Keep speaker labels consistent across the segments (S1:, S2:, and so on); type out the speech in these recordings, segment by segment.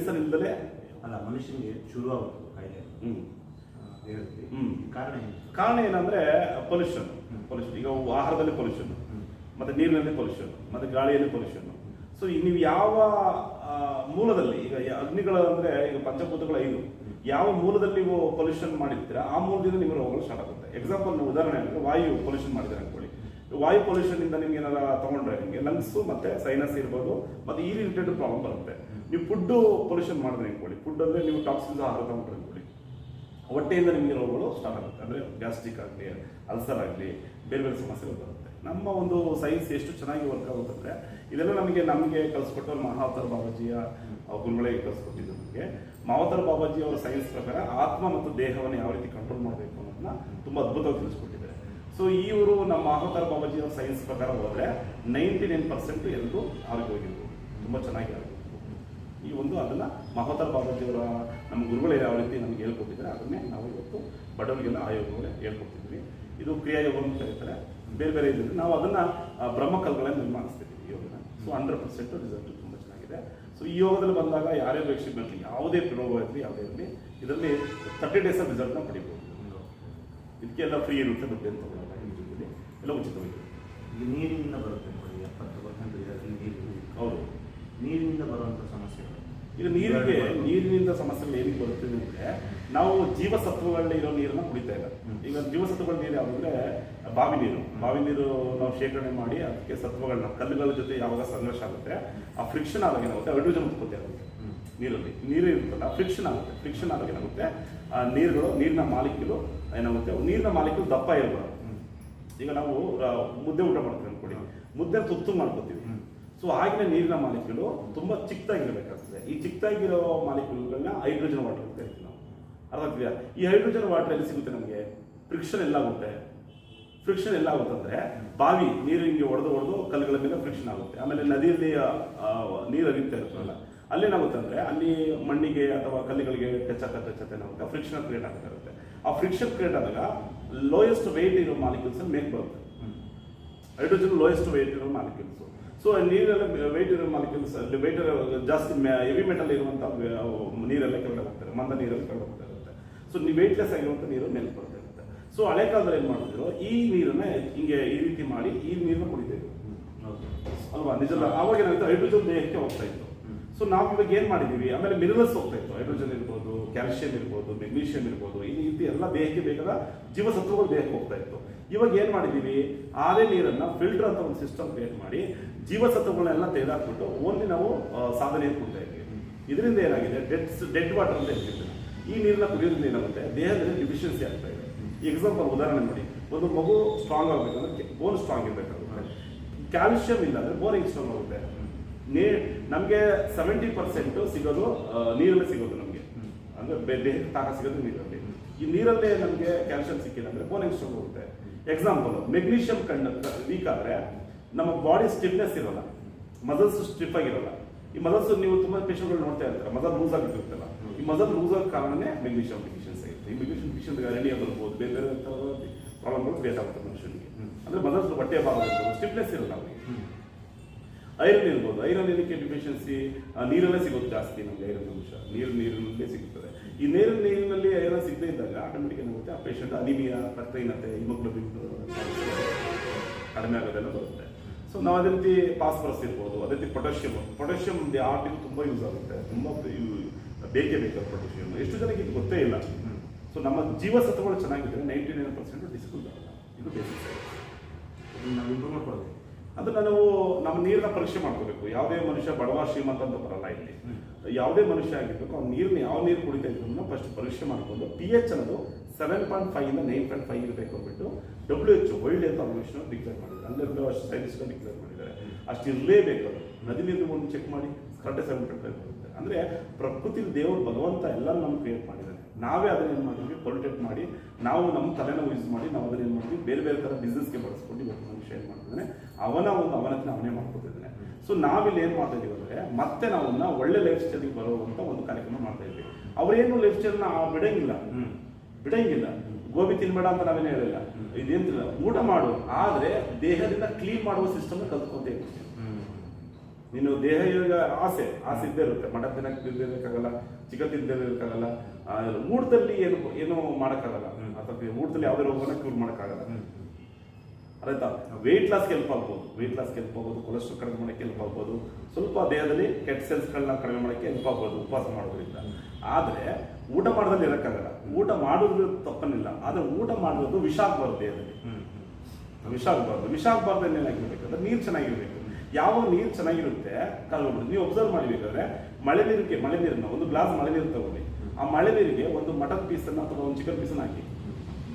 S1: Medicine
S2: ಅಲ್ಲ ಮನುಷ್ಯನಿಗೆ ಶುರು ಆಗುತ್ತೆ ಕಾಯಿಲೆ
S1: ಹ್ಮ್.
S2: ದೇಹದಲ್ಲಿ
S1: ಹ್ಮ್.
S2: ಕಾರಣ ಏನು?
S1: ಕಾರಣ ಏನಂದ್ರೆ ಪೊಲ್ಯೂಷನ್. ಪೊಲ್ಯೂಷನ್ ಈಗ ಆಹಾರದಲ್ಲಿ ಪೊಲ್ಯೂಷನ್. ಮತ್ತೆ ನೀರಿನಲ್ಲಿ ಪೊಲ್ಯೂಷನ್ ಮತ್ತೆ ಗಾಳಿಯಲ್ಲಿ ಪೊಲ್ಯೂಷನ್ ಸೊ ನೀವು ಯಾವ ಮೂಲದಲ್ಲಿ ಈಗ ಅಗ್ನಿಗಳ ಅಂದ್ರೆ ಈಗ ಪಂಚಭೂತಗಳು ಐದು. ಯಾವ ಮೂಲದಲ್ಲಿ ನೀವು ಪೊಲ್ಯೂಷನ್ ಮಾಡಿರ್ತೀರಾ ಆ ಮೂಲದಿಂದ ನಿಮ್ಮ ರೋಗಗಳು ಸ್ಟಾರ್ಟ್ ಆಗುತ್ತೆ. ಎಕ್ಸಾಂಪಲ್ ಉದಾಹರಣೆ ಅಂದ್ರೆ ವಾಯು ಪೊಲ್ಯೂಷನ್ ಮಾಡಿದ್ರೆ ಅನ್ಕೊಳ್ಳಿ ವಾಯು ಪೊಲ್ಯೂಷನ್ ಇಂದ ನಿಮ್ಗೆ ಏನಾರ ತಗೊಂಡ್ರೆ ನಿಮಗೆ ಲಂಗ್ಸ್ ಮತ್ತೆ ಸೈನಸ್ ಇರ್ಬೋದು ಮತ್ತೆ ಈ ರಿಲೇಟೆಡ್ ಪ್ರಾಬ್ಲಮ್ ಬರುತ್ತೆ. ನೀವು ಫುಡ್ ಪೊಲ್ಯೂಷನ್ ಮಾಡಿದ್ರೆ ಅನ್ಕೊಳ್ಳಿ ಫುಡ್ ಅಂದ್ರೆ ನೀವು ಟಾಕ್ಸಿನ್ಸ್ ಆಹಾರ ತಗೊಂಡ್ರೆ ಅನ್ಕೊಳ್ಳಿ ಹೊಟ್ಟೆಯಿಂದ ನಿಮಗೆ ರೋಗಗಳು ಸ್ಟಾರ್ಟ್ ಆಗುತ್ತೆ. ಅಂದರೆ ಗ್ಯಾಸ್ಟ್ರಿಕ್ ಆಗಲಿ ಅಲ್ಸರ್ ಆಗಲಿ ಬೇರೆ ಬೇರೆ ಸಮಸ್ಯೆಗಳು ಬರುತ್ತೆ. ನಮ್ಮ ಒಂದು ಸೈನ್ಸ್ ಎಷ್ಟು ಚೆನ್ನಾಗಿ ವರ್ಕ್ ಆಗುತ್ತೆ ಅಂದರೆ ಇದೆಲ್ಲ ನಮಗೆ ನಮಗೆ ಕಲಿಸ್ಕೊಟ್ಟವ್ರು ಮಹಾವತಾರ್ ಬಾಬಾಜಿಯ ಆ, ಗುರುಗಳಿಗೆ ಕಲಿಸ್ಕೊಟ್ಟಿದ್ದು ನಮಗೆ. ಮಹಾವತಾರ್ ಬಾಬಾಜಿ ಅವರ ಸೈನ್ಸ್ ಪ್ರಕಾರ ಆತ್ಮ ಮತ್ತು ದೇಹವನ್ನು ಯಾವ ರೀತಿ ಕಂಟ್ರೋಲ್ ಮಾಡಬೇಕು ಅನ್ನೋದನ್ನ ತುಂಬ ಅದ್ಭುತವಾಗಿ ತಿಳಿಸ್ಕೊಟ್ಟಿದ್ದಾರೆ. ಸೊ ಇವರು ನಮ್ಮ ಮಹಾವತಾರ್ ಬಾಬಾಜಿ ಅವ್ರ ಸೈನ್ಸ್ ಪ್ರಕಾರ ಹೋದರೆ ನೈಂಟಿ ನೈನ್ ಪರ್ಸೆಂಟ್ ಎಲ್ಲರೂ ಆರೋಗ್ಯವಾಗಿರ್ಬೋದು. ತುಂಬ ಚೆನ್ನಾಗಿ ಆರೋಗ್ಯ ಈ ಒಂದು ಅದನ್ನ ಮಹೋತಾರ್ ಬಾಬಾಜಿಯವರ ನಮ್ಮ ಗುರುಗಳು ಯಾವ ರೀತಿ ನಮ್ಗೆ ಹೇಳ್ಕೊಟ್ಟಿದ್ದಾರೆ, ಅದನ್ನೇ ನಾವು ಇವತ್ತು ಬಡವರಿಗೆಲ್ಲ ಆಯೋಗಗಳೇ ಹೇಳ್ಕೊಡ್ತಿದ್ವಿ ಇದು ಕ್ರಿಯಾಯೋಗ ಅಂತ ಕರೀತಾರೆ ಬೇರೆ ಬೇರೆ ಇದ್ರೆ ನಾವು ಅದನ್ನ ಬ್ರಹ್ಮಕಲ್ಗಳನ್ನು ನಿರ್ಮಾಣಿಸ್ತಿದ್ದೀವಿ ಯೋಗನ. ಸೊ ಹಂಡ್ರೆಡ್ ಪರ್ಸೆಂಟ್ ರಿಸಲ್ಟ್ ತುಂಬ ಚೆನ್ನಾಗಿದೆ. ಸೊ ಈ ಯೋಗದಲ್ಲಿ ಬಂದಾಗ ಯಾರೇ ವೇಕ್ಷೆ ಬರಲಿ, ಯಾವುದೇ ರೋಗ ಇರಲಿ, ಯಾವುದೇ ಇರಲಿ, ಇದರಲ್ಲಿ ತರ್ಟಿ ಡೇಸ್ ರಿಸಲ್ಟ್ನ ಪಡಿಬೋದು. ಇದಕ್ಕೆಲ್ಲ ಫ್ರೀ ಇರುತ್ತೆ ದುಡ್ಡು ಅಂತ ಎಲ್ಲ ಉಚಿತವಾಗಿದೆ
S2: ಈಗ ನೀರಿನಿಂದ ಬರುತ್ತೆ ನೋಡಿ ಎಪ್ಪತ್ತು ಪರ್ಸೆಂಟ್ ನೀರು
S1: ಹೌದು.
S2: ನೀರಿನಿಂದ ಬರುವಂಥ ಸಮಸ್ಯೆಗಳು.
S1: ಈಗ ನೀರಿಗೆ ನೀರಿನಿಂದ ಸಮಸ್ಯೆಗಳು ಏನಕ್ಕೆ ಬರುತ್ತೆ ಅಂದರೆ ನಾವು ಜೀವಸತ್ವಗಳಲ್ಲಿ ಇರೋ ನೀರನ್ನ ಕುಡಿತಾ ಇಲ್ಲ. ಈಗ ಜೀವಸತ್ವಗಳ ನೀರು ಯಾವುದಂದ್ರೆ ಬಾವಿ ನೀರು. ಬಾವಿ ನೀರು ನಾವು ಶೇಖರಣೆ ಮಾಡಿ ಅದಕ್ಕೆ ಸತ್ವಗಳನ್ನ ಕಲ್ಲುಗಳ ಜೊತೆ ಯಾವಾಗ ಸಂಘರ್ಷ ಆಗುತ್ತೆ ಆ ಫ್ರಿಕ್ಷನ್ ಆದಾಗ ಏನಾಗುತ್ತೆ ಹೈಡ್ರೋಜನ್ ಉತ್ಪತ್ತಿ ಆಗುತ್ತೆ. ನೀರಲ್ಲಿ ನೀರು ಇರುತ್ತಲ್ಲ ಫ್ರಿಕ್ಷನ್ ಆಗುತ್ತೆ ಫ್ರಿಕ್ಷನ್ ಆದಾಗ ಏನಾಗುತ್ತೆ ಆ ನೀರುಗಳು ನೀರಿನ ಮಾಲಿಕ್ಯೂಲು ಏನಾಗುತ್ತೆ ನೀರಿನ ಮಾಲೀಕರು ದಪ್ಪ ಇರಬಾರ್ದು. ಈಗ ನಾವು ಮುದ್ದೆ ಊಟ ಮಾಡ್ತೀವಿ ಅನ್ಕೊಳ್ಳಿ ಮುದ್ದೆ ತುತ್ತು ಮಾಡ್ಕೋತೀವಿ. ಸೊ ಆಗಿನ ನೀರಿನ ಮಾಲಿಕ್ಯೂಲು ತುಂಬಾ ಚಿಕ್ಕದಾಗಿರ್ಬೇಕಾಗ್ತದೆ. ಈ ಚಿಕ್ಕದಾಗಿರೋ ಮಾಲಿಕ್ಯೂಲ್ಗಳನ್ನ ಹೈಡ್ರೋಜನ್ ವಾಟರ್ ಅಂತ ಕರಿತೀವಿ ನಾವು. ಅರ್ಥ ಈ ಹೈಡ್ರೋಜನ್ ವಾಟರ್ ಎಲ್ಲಿ ಸಿಗುತ್ತೆ ನಮಗೆ ಫ್ರಿಕ್ಷನ್ ಎಲ್ಲ ಆಗುತ್ತೆ. ಫ್ರಿಕ್ಷನ್ ಎಲ್ಲ ಆಗುತ್ತೆ ಅಂದ್ರೆ ಬಾವಿ ನೀರು ಹಿಂಗೆ ಹೊಡೆದು ಹೊಡೆದು ಕಲ್ಲುಗಳ ಮೇಲೆ ಫ್ರಿಕ್ಷನ್ ಆಗುತ್ತೆ. ಆಮೇಲೆ ನದಿಯಲ್ಲಿ ನೀರು ಹರಿಯುತ್ತಾ ಇರುತ್ತಲ್ಲ ಅಲ್ಲೇನಾಗುತ್ತೆ ಅಂದರೆ ಅಲ್ಲಿ ಮಣ್ಣಿಗೆ ಅಥವಾ ಕಲ್ಲುಗಳಿಗೆ ಟಚ್ ಟಚ್ ಏನಾಗುತ್ತೆ ಫ್ರಿಕ್ಷನ್ ಕ್ರಿಯೇಟ್ ಆಗ್ತಾ ಇರುತ್ತೆ. ಆ ಫ್ರಿಕ್ಷನ್ ಕ್ರಿಯೇಟ್ ಆದಾಗ ಲೋಯೆಸ್ಟ್ ವೆಯ್ಟ್ ಇರೋ ಮಾಲಿಕ್ಯೂಲ್ಸ್ ಮೇಕ್ ಬರುತ್ತೆ. ಹೈಡ್ರೋಜನ್ ಲೋಯೆಸ್ಟ್ ವೆಯ್ಟ್ ಇರೋ ಮಾಲಿಕ್ಯೂಲ್ಸ್ ಸೊ ನೀರೆಲ್ಲ ವೆಯ್ಟ್ ಇರೋ ಮಾಲಿಕ್ಯೂಲ್ಸ್ ವೆಯ್ಟ್ ಜಾಸ್ತಿ ಹೆವಿ ಮೆಟಲ್ ಇರುವಂತ ನೀರೆಲ್ಲ ಕೆಳಗಡೆ ಹೋಗ್ತಾರೆ, ಮಂದ ನೀರೆಲ್ಲ ಕೆಳಗಡೆ ಹೋಗ್ತಾ ಇರುತ್ತೆ. ಸೊ ನೀವು ವೆಯ್ಟ್ಲೆಸ್ ಆಗಿರುವಂತ ನೀರು ಮೇಲೆ ಬರ್ತಾ ಇರುತ್ತೆ ಸೊ ಹಳೆ ಕಾಲದಲ್ಲಿ ಏನ್ ಮಾಡಿದ್ರು? ಈ ನೀರನ್ನ ಹಿಂಗೆ ಈ ರೀತಿ ಮಾಡಿ ಈ ನೀರನ್ನ
S2: ಕುಡಿತೇವೆ.
S1: ಅಲ್ವಾ? ನಿಜ ಅವಾಗ ಏನಾಗುತ್ತೆ? ಹೈಡ್ರೋಜನ್ ದೇಹಕ್ಕೆ ಹೋಗ್ತಾ ಇತ್ತು. ಸೊ ನಾವು ಇವಾಗ ಏನ್ ಮಾಡಿದೀವಿ? ಆಮೇಲೆ ಮಿನರಲ್ಸ್ ಹೋಗ್ತಾ ಇತ್ತು. ಹೈಡ್ರೋಜನ್ ಇರ್ಬೋದು ಕ್ಯಾಲ್ಸಿಯಂ ಇರ್ಬೋದು ಮೆಗ್ನೀಷಿಯಂ ಇರ್ಬೋದು, ಈ ರೀತಿ ಎಲ್ಲ ದೇಹಕ್ಕೆ ಬೇಕಾದ ಜೀವಸತ್ವಗಳು ದೇಹಕ್ಕೆ ಹೋಗ್ತಾ ಇತ್ತು. ಇವಾಗ ಏನು ಮಾಡಿದ್ದೀವಿ ಆದೇ ನೀರನ್ನು ಫಿಲ್ಟರ್ ಅಂತ ಒಂದು ಸಿಸ್ಟಮ್ ಕ್ರಿಯೇಟ್ ಮಾಡಿ ಜೀವಸತ್ವಗಳನ್ನೆಲ್ಲ ತೆಗೆದಾಕ್ಬಿಟ್ಟು ಓನ್ಲಿ ನಾವು ಸಾಧನೆ ಕೊಡ್ತಾ ಇದ್ದೀವಿ ಇದರಿಂದ ಏನಾಗಿದೆ? ಡೆಡ್ ಡೆಡ್ ವಾಟರ್ ಅಂತ ಹೇಳ್ತೀವಿ ಈ ನೀರನ್ನ ಕುಡಿಯೋದ್ರಿಂದ ಏನಾಗುತ್ತೆ? ದೇಹದಲ್ಲಿ ಡಿಫಿಷಿಯನ್ಸಿ ಆಗ್ತಾ ಇದೆ. ಎಕ್ಸಾಂಪಲ್ ಉದಾಹರಣೆ ನೋಡಿ. ಒಂದು ಮಗು ಸ್ಟ್ರಾಂಗ್ ಆಗಬೇಕಂದ್ರೆ ಬೋನ್ ಸ್ಟ್ರಾಂಗ್ ಇರಬೇಕಾಗುತ್ತೆ. ಕ್ಯಾಲ್ಸಿಯಂ ಇಲ್ಲ ಅಂದ್ರೆ ಬೋನ್ ಹೆಂಗ್ ಸ್ಟ್ರಾಂಗ್ ಆಗುತ್ತೆ. ನೀ, ನಮಗೆ ಸೆವೆಂಟಿ ಪರ್ಸೆಂಟ್ ಸಿಗೋದು ನೀರಲ್ಲಿ ಸಿಗೋದು ನಮಗೆ. ಅಂದ್ರೆ ದೇಹಕ್ಕೆ ತಾಕ ಸಿಗೋದು ನೀರಲ್ಲಿ. ಈ ನೀರಲ್ಲೇ ನಮಗೆ ಕ್ಯಾಲ್ಸಿಯಂ ಸಿಕ್ಕಿಲ್ಲ ಅಂದ್ರೆ ಬೋನಿಂಗ್ ಸ್ಟ್ರೋಕ್ ಹೋಗುತ್ತೆ. ಎಕ್ಸಾಂಪಲ್ ಮೆಗ್ನೀಷಿಯಂ ಕಣ್ಣು ವೀಕ್ ಆದ್ರೆ ನಮ್ಮ ಬಾಡಿ ಸ್ಟಿಫ್ನೆಸ್ ಇರಲ್ಲ. ಮಸಲ್ಸ್ ಸ್ಟಿಫ್ ಆಗಿರಲ್ಲ. ಈ ಮಸಲ್ಸ್ ನೀವು ತುಂಬಾ ಪೇಷಂಟ್ಗಳು ನೋಡ್ತಾ ಇರ್ತಾರೆ. ಮಸಲ್ ಲೂಸ್ ಆಗಿರುತ್ತಲ್ಲ ಈ ಮಸಲ್ ಲೂಸ್ ಆಗ ಕಾರಣನೇ ಮೆಗ್ನೀಷಿಯಂ ಡಿಫಿಷಿಯನ್ಸ್ ಆಗುತ್ತೆ. ಈ ಮೆಗ್ನೀಷಿಯಂ ಡಿಫಿಷಿಯನ್ಸ್ ರೆಡಿ ಬರ್ಬೋದು. ಬೇರೆ ಬೇರೆ ಪ್ರಾಬ್ಲಮ್ಗಳು ಬೇಕಾಗುತ್ತೆ ಮನುಷ್ಯನಿಗೆ. ಅಂದ್ರೆ ಮಸಲ್ಸ್ ಹೊಟ್ಟೆ ಭಾಗ ಸ್ಟಿಫ್ನೆಸ್ ಇರಲ್ಲ ಅವರಿಗೆ. ಐರನ್ ಇರ್ಬೋದು. ಐರನ್ ಏನಕ್ಕೆ ಡಿಫಿಷಿಯನ್ಸಿ ನೀರಲ್ಲೇ ಸಿಗೋದು ಜಾಸ್ತಿ ನಮಗೆ ಐರನ್ ಅಂಶ. ನೀರು, ನೀರಿನಲ್ಲೇ ಸಿಗುತ್ತದೆ ಈ ನೀರು, ನೀರಿನಲ್ಲಿ ಐರನ್ ಸಿಗದೇ ಇದ್ದಾಗ ಆಟೋಮೆಟಿಕ್ ಏನಾಗುತ್ತೆ ಆ ಪೇಷಂಟ್ ಅನಿಮಿಯಾ ರಕ್ತಹೀನತೆ ಹಿಮೋಗ್ಲೋಬಿನ್ ಕಡಿಮೆ ಆಗೋದೆಲ್ಲ ಬರುತ್ತೆ. ಸೊ ನಾವು ಅದೇ ರೀತಿ ಫಾಸ್ಫರಸ್ ಇರ್ಬೋದು, ಅದೇ ರೀತಿ ಪೊಟ್ಯಾಷಿಯಮ್ ಪೊಟ್ಯಾಷಿಯಮ್ ಆರ್ಟಿಗೆ ತುಂಬ ಯೂಸ್ ಆಗುತ್ತೆ. ತುಂಬ ಬೇಕೇ ಬೇಕು ಪೊಟ್ಯಾಷಿಯಮ್ ಎಷ್ಟು ಜನಕ್ಕೆ ಇದು ಗೊತ್ತೇ ಇಲ್ಲ. ಸೊ ನಮ್ಮ ಜೀವಸತ್ವಗಳು ಚೆನ್ನಾಗಿದ್ದರೆ ನೈಂಟಿ ನೈನ್ ಪರ್ಸೆಂಟ್ ಡಿಸ್ಕೌಂಟ್ ಆಗಲ್ಲ. ಇದು ಬೇಸಿಕ್
S2: ನಾವು ಇಂಪ್ರೂವ್ ಮಾಡ್ಕೊಳ್ಬೇಕು.
S1: ಅದನ್ನ ನಾವು ನಮ್ಮ ನೀರನ್ನ ಪರೀಕ್ಷೆ ಮಾಡ್ಕೋಬೇಕು. ಯಾವುದೇ ಮನುಷ್ಯ ಬಡವ, ಶ್ರೀಮಂತ ಅಂತ ಬರಲ್ಲ ಇಲ್ಲಿ. ಯಾವುದೇ ಮನುಷ್ಯ ಆಗಿರ್ಬೇಕು, ಅವ್ನ ನೀರನ್ನ ಯಾವ ನೀರು ಕುಡಿತಾ ಇದ್ರು ಫಸ್ಟ್ ಪರೀಕ್ಷೆ ಮಾಡ್ಕೊಂಡು ಪಿ ಎಚ್ ಅನ್ನೋದು ಸೆವೆನ್ ಪಾಯಿಂಟ್ ಫೈವ್ ಇಂದ ನೈನ್ ಪಾಯಿಂಟ್ ಫೈವ್ ಇರಬೇಕು ಅಂದ್ಬಿಟ್ಟು W H world health organisation declare ಮಾಡಿದ್ದಾರೆ. ಅಲ್ಲಿರೋ ಅಷ್ಟು ಡಿಕ್ಲೇರ್ ಮಾಡಿದ್ದಾರೆ. ಅಷ್ಟು ಇರಲೇಬೇಕು ಅದು. ನದಿ ನೀರು ಒಂದು ಚೆಕ್ ಮಾಡಿ. ಕರೆಕ್ಟ್ ಸೆವೆನ್ ಅಂದರೆ ಪ್ರಕೃತಿ ದೇವರು ಭಗವಂತ ಎಲ್ಲ ನಮ್ಮ ಕ್ರಿಯೇಟ್ ಮಾಡಿದ್ದಾರೆ ನಾವೇ ಅದನ್ನ ಏನು ಮಾಡಿದ್ವಿ ಪೊಲಿಟೆಕ್ ಮಾಡಿ ನಾವು ನಮ್ಮ ತಲೆನೋವು ಯೂಸ್ ಮಾಡಿ ನಾವು ಅದನ್ನ ಏನು ಮಾಡಿದ್ವಿ ಬೇರೆ ಬೇರೆ ಥರ ಬಿಸ್ನೆಸ್ಗೆ ಬಳಸ್ಕೊಂಡು ಇವತ್ತು ಮನುಷ್ಯ ಏನು ಮಾಡ್ತಿದ್ದಾನೆ ಅವನ ಒಂದು ಅವನತ್ನ ಅವನೇ ಮಾಡ್ಕೊತಿದ್ದಾನೆ ಸೊ ನಾವಿಲ್ಲಿ ಏನು ಮಾಡ್ತಾ ಇದೀವಿ ಅಂದ್ರೆ ಮತ್ತೆ ನಾವನ್ನ ಒಳ್ಳೆ ಲೈಫ್ ಸ್ಟೈಲಿಗೆ ಬರುವಂತ ಒಂದು ಕಾರ್ಯಕ್ರಮ ಮಾಡ್ತಾ ಇದ್ವಿ. ಅವರೇನು ಲೈಫ್ ಸ್ಟೈಲ್ನ ಬಿಡಂಗಿಲ್ಲ. ಬಿಡಂಗಿಲ್ಲ. ಗೋಬಿ ತಿನ್ಬೇಡ ಅಂತ ನಾವೇನು ಹೇಳಿಲ್ಲ.
S2: ಇದೇನಿಲ್ಲ
S1: ಇದೇನ್ ಊಟ ಮಾಡು. ಆದರೆ ದೇಹದಿಂದ ಕ್ಲೀನ್ ಮಾಡುವ ಸಿಸ್ಟಮ್ ಕಲ್ತ್ಕೊಂತ ಇರ್ತೀವಿ. ನೀನು ದೇಹ ಈಗ ಆಸೆ ಆಸೆ ಇದ್ದೇ ಇರುತ್ತೆ. ಮಟನ್ ತಿನ್ನಕ್ಕೆ ತಿಂದಿರೋಕ್ಕಾಗಲ್ಲ ಚಿಕನ್ ತಿಂದಿರೋಕ್ಕಾಗಲ್ಲ ಮೂಡದಲ್ಲಿ ಊಟದಲ್ಲಿ ಏನು ಏನು ಮಾಡೋಕ್ಕಾಗಲ್ಲ. ಅಥವಾ ಮೂಡದಲ್ಲಿ ಯಾವುದೇ ರೋಗನ ಕ್ಯೂರ್ ಮಾಡೋಕ್ಕಾಗಲ್ಲ. ಆಯ್ತಾ? ವೆಯ್ಟ್ ಲಾಸ್ಗೆ ಹೆಲ್ಪ್ ಆಗ್ಬೋದು. ವೆಯ್ಟ್ ಲಾಸ್ಗೆ ಹೆಲ್ಪ್ ಆಗ್ಬೋದು. ಕೊಲೆಸ್ಟ್ರಾಲ್ ಕಡಿಮೆ ಮಾಡೋಕ್ಕೆ ಹೆಲ್ಪ್ ಆಗ್ಬೋದು. ಸ್ವಲ್ಪ ದೇಹದಲ್ಲಿ ಕೆಟ್ಟ ಸೆಲ್ಸ್ಗಳನ್ನ ಕಡಿಮೆ ಮಾಡಕ್ಕೆ ಹೆಲ್ಪ್ ಆಗ್ಬೋದು ಉಪವಾಸ ಮಾಡೋದ್ರಿಂದ. ಆದರೆ ಊಟ ಮಾಡೋದ್ರಲ್ಲಿ ಇರೋಕ್ಕಾಗಲ್ಲ. ಊಟ ಮಾಡೋದು ತಪ್ಪನಿಲ್ಲ ಆದರೆ ಊಟ ಮಾಡೋದು ವಿಷ ಆಗ್ಬಾರ್ದು ದೇಹದಲ್ಲಿ. ವಿಷ ಆಗಬಾರ್ದು. ವಿಷ ಆಗಬಾರ್ದು ಏನಾಗಿರ್ಬೇಕಂದ್ರೆ ನೀರು ಚೆನ್ನಾಗಿರ್ಬೇಕು. ಯಾವಾಗ ನೀರು ಚೆನ್ನಾಗಿರುತ್ತೆ ಕಲ್ಬಿಡು ನೀವು ಒಬ್ಸರ್ವ್ ಮಾಡಬೇಕಾದ್ರೆ ಮಳೆ ನೀರಿಗೆ, ಮಳೆ ನೀರನ್ನ, ಒಂದು ಗ್ಲಾಸ್ ಮಳೆ ನೀರು ತಗೊಳ್ಳಿ. ಆ ಮಳೆ ನೀರಿಗೆ ಒಂದು ಮಟನ್ ಪೀಸನ್ನ ಅಥವಾ ಒಂದು ಚಿಕನ್ ಪೀಸನ್ನ ಹಾಕಿ.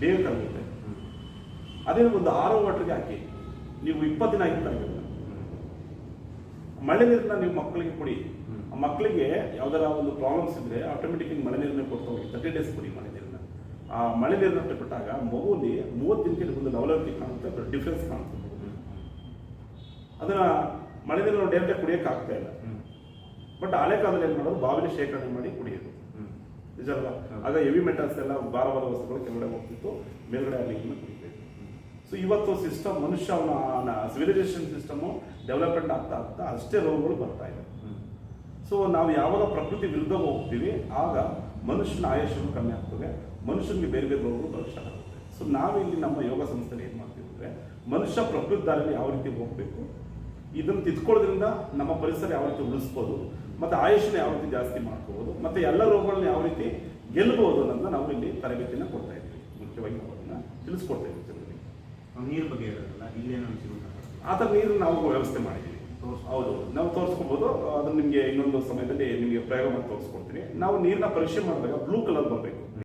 S1: ಬೇಗ ಕರಗುತ್ತೆ. ಅದೇ ಒಂದು ಆರೋ ವಾಟರ್ಗೆ ಹಾಕಿ. ನೀವು ಇಪ್ಪತ್ತು ದಿನ ಆಗಿ ಕರಗಿಲ್ಲ ಮಳೆ ನೀರನ್ನ ನೀವು ಮಕ್ಕಳಿಗೆ ಕೊಡಿ. ಆ ಮಕ್ಕಳಿಗೆ ಯಾವ್ದಾರ ಒಂದು ಪ್ರಾಬ್ಲಮ್ಸ್ ಇದ್ರೆ ಆಟೋಮೆಟಿಕ್ ಮಳೆ ನೀರನ್ನ ಕೊಡ್ತಾ ಹೋಗಿ. ತರ್ಟಿ ಡೇಸ್ ಕೊಡಿ ಮಳೆ ನೀರನ್ನ. ಆ ಮಳೆ ನೀರನ್ನ ಕೊಟ್ಟಾಗ ಮಗುಲಿ ಮೂವತ್ತು ದಿನಕ್ಕೆ ಒಂದು ಡೆವಲಪ್ಮೆಂಟ್ ಕಾಣುತ್ತೆ ಡಿಫ್ರೆನ್ಸ್ ಕಾಣುತ್ತೆ. ಅದನ್ನ ಮಳೆ ನೀರನ್ನು ಡೈರೆಕ್ಟ್ ಕುಡಿಯಕ್ಕೆ ಆಗ್ತಾ ಇಲ್ಲ. ಬಟ್ ಹಳೆ ಕಾಲದಲ್ಲಿ ಏನ್ ಮಾಡೋದು? ಬಾವಿಲಿ ಶೇಖರಣೆ ಮಾಡಿ ಕುಡಿಯೋದು.
S2: ನಿಜಲ್ವಾ
S1: ನಿಜ ಆಗ ಹೆವಿ ಮೆಟಲ್ಸ್ ಎಲ್ಲ ಭಾರವಾದ ವಸ್ತುಗಳು ಕೆಳಗಡೆ ಹೋಗ್ತಿತ್ತು ಮೇಲ್ಗಡೆ ಅಲ್ಲಿ ಕುಡಿಬೇಕು. ಸೊ ಇವತ್ತು ಸಿಸ್ಟಮ್ ಮನುಷ್ಯ ಅವನ ಸಿವಿಲೈಸೇಷನ್ ಸಿಸ್ಟಮು ಡೆವಲಪ್ಮೆಂಟ್ ಆಗ್ತಾ ಆಗ್ತಾ ಅಷ್ಟೇ ರೋಗಗಳು ಬರ್ತಾ ಇದೆ. ಸೊ ನಾವು ಯಾವಾಗ ಪ್ರಕೃತಿ ವಿರುದ್ಧ ಹೋಗ್ತೀವಿ ಆಗ ಮನುಷ್ಯನ ಆಯುಷ್ಯನು ಕಮ್ಮಿ ಆಗ್ತದೆ ಮನುಷ್ಯನಿಗೆ ಬೇರೆ ಬೇರೆ ರೋಗಗಳು ಸ್ಟಾರ್ಟ್ ಆಗುತ್ತೆ. ಸೊ ನಾವಿಲ್ಲಿ ನಮ್ಮ ಯೋಗ ಸಂಸ್ಥೆಯಲ್ಲಿ ಏನು ಮಾಡ್ತೀವಿ ಅಂದರೆ ಮನುಷ್ಯ ಪ್ರಕೃತಿ ದಾರಿಯಲ್ಲಿ ಯಾವ ರೀತಿ ಹೋಗಬೇಕು ಇದನ್ನು ತಿದ್ಕೊಳ್ಳೋದ್ರಿಂದ ನಮ್ಮ ಪರಿಸರ ಯಾವ ರೀತಿ ಉಳಿಸ್ಬೋದು ಮತ್ತು ಆಯುಷ್ನ ಯಾವ ರೀತಿ ಜಾಸ್ತಿ ಮಾಡ್ಕೋಬೋದು ಮತ್ತು ಎಲ್ಲ ರೋಗಗಳನ್ನ ಯಾವ ರೀತಿ ಗೆಲ್ಲಬಹುದು ಅನ್ನೋದನ್ನ ನಾವು ಇಲ್ಲಿ ತರಬೇತಿನ ಕೊಡ್ತಾ ಇದ್ದೀವಿ. ಮುಖ್ಯವಾಗಿ ನಾವು ಅದನ್ನು ತಿಳಿಸ್ಕೊಡ್ತಾ ಇದ್ದೀವಿ ಜನರಿಗೆ.
S2: ನೀರು ಬಗ್ಗೆ ಹೇಳೋದಲ್ಲ ಇಲ್ಲೇನೋ
S1: ಆ ಥರ ನೀರು ನಾವು ವ್ಯವಸ್ಥೆ ಮಾಡಿದ್ದೀವಿ. ಹೌದು ನಾವು ತೋರಿಸ್ಕೊಬೋದು ಅದನ್ನ ನಿಮಗೆ ಇನ್ನೊಂದು ಸಮಯದಲ್ಲಿ ನಿಮಗೆ ಪ್ರಯೋಗ ಮಾಡಿ ತೋರಿಸ್ಕೊಡ್ತೀನಿ. ನಾವು ನೀರನ್ನ ಪರೀಕ್ಷೆ ಮಾಡಿದಾಗ ಬ್ಲೂ ಕಲರ್ ಬರಬೇಕು.